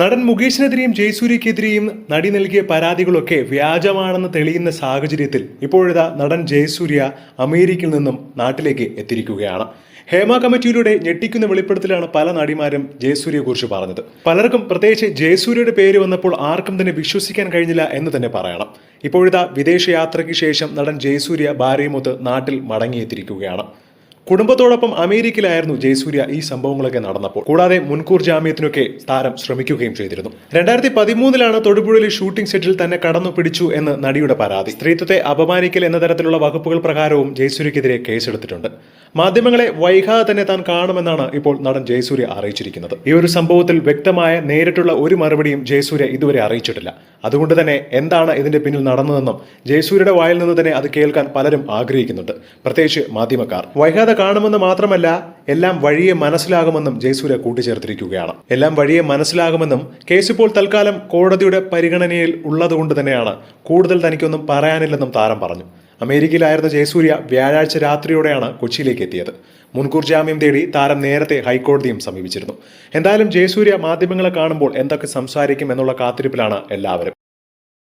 നടൻ മുകേഷിനെതിരെയും ജയസൂര്യക്കെതിരെയും നടി നൽകിയ പരാതികളൊക്കെ വ്യാജമാണെന്ന് തെളിയുന്ന സാഹചര്യത്തിൽ ഇപ്പോഴിതാ നടൻ ജയസൂര്യ അമേരിക്കയിൽ നിന്നും നാട്ടിലേക്ക് എത്തിയിരിക്കുകയാണ്. ഹേമ കമ്മിറ്റിയിലൂടെ ഞെട്ടിക്കുന്ന വെളിപ്പെടുത്തലാണ് പല നടിമാരും ജയസൂര്യയെ കുറിച്ച് പറഞ്ഞത്. പലർക്കും പ്രത്യേകിച്ച് ജയസൂര്യയുടെ പേര് വന്നപ്പോൾ ആർക്കും തന്നെ വിശ്വസിക്കാൻ കഴിഞ്ഞില്ല എന്ന് തന്നെ പറയണം. ഇപ്പോഴിതാ വിദേശയാത്രയ്ക്ക് ശേഷം നടൻ ജയസൂര്യ ഭാര്യയുമൊത്ത് നാട്ടിൽ മടങ്ങിയെത്തിയിരിക്കുകയാണ്. കുടുംബത്തോടൊപ്പം അമേരിക്കയിലായിരുന്നു ജയസൂര്യ ഈ സംഭവങ്ങളൊക്കെ നടന്നപ്പോൾ. കൂടാതെ മുൻകൂർ ജാമ്യത്തിനൊക്കെ താരം ശ്രമിക്കുകയും ചെയ്തിരുന്നു. രണ്ടായിരത്തി പതിമൂന്നിലാണ് തൊടുപുഴയിലെ ഷൂട്ടിംഗ് സെറ്റിൽ തന്നെ കടന്നു പിടിച്ചു എന്ന് നടിയുടെ പരാതി. സ്ത്രീത്വത്തെ അപമാനിക്കൽ എന്ന തരത്തിലുള്ള വകുപ്പുകൾ പ്രകാരവും ജയസൂര്യക്കെതിരെ കേസെടുത്തിട്ടുണ്ട്. മാധ്യമങ്ങളെ വൈകാതെ തന്നെ താൻ കാണുമെന്നാണ് ഇപ്പോൾ നടൻ ജയസൂര്യ അറിയിച്ചിരിക്കുന്നത്. ഈ ഒരു സംഭവത്തിൽ വ്യക്തമായ നേരിട്ടുള്ള ഒരു മറുപടിയും ജയസൂര്യ ഇതുവരെ അറിയിച്ചിട്ടില്ല. അതുകൊണ്ട് തന്നെ എന്താണ് ഇതിന്റെ പിന്നിൽ നടന്നതെന്നും ജയസൂര്യയുടെ വായിൽ നിന്ന് തന്നെ അത് കേൾക്കാൻ പലരും ആഗ്രഹിക്കുന്നുണ്ട്. പ്രത്യേകിച്ച് മാധ്യമക്കാർ. വൈകാതെ കാണുമെന്ന് മാത്രമല്ല എല്ലാം വഴിയെ മനസ്സിലാകുമെന്നും ജയസൂര്യ കൂട്ടിച്ചേർത്തിരിക്കുകയാണ്. എല്ലാം വഴിയെ മനസ്സിലാകുമെന്നും കേസ് ഇപ്പോൾ തൽക്കാലം കോടതിയുടെ പരിഗണനയിൽ ഉള്ളതുകൊണ്ട് തന്നെയാണ് കൂടുതൽ തനിക്കൊന്നും പറയാനില്ലെന്നും താരം പറഞ്ഞു. അമേരിക്കയിലായിരുന്ന ജയസൂര്യ വ്യാഴാഴ്ച രാത്രിയോടെയാണ് കൊച്ചിയിലേക്ക് എത്തിയത്. മുൻകൂർ ജാമ്യം തേടി താരം നേരത്തെ ഹൈക്കോടതിയും സമീപിച്ചിരുന്നു. എന്തായാലും ജയസൂര്യ മാധ്യമങ്ങളെ കാണുമ്പോൾ എന്തൊക്കെ സംസാരിക്കും എന്നുള്ള കാത്തിരിപ്പിലാണ് എല്ലാവരും.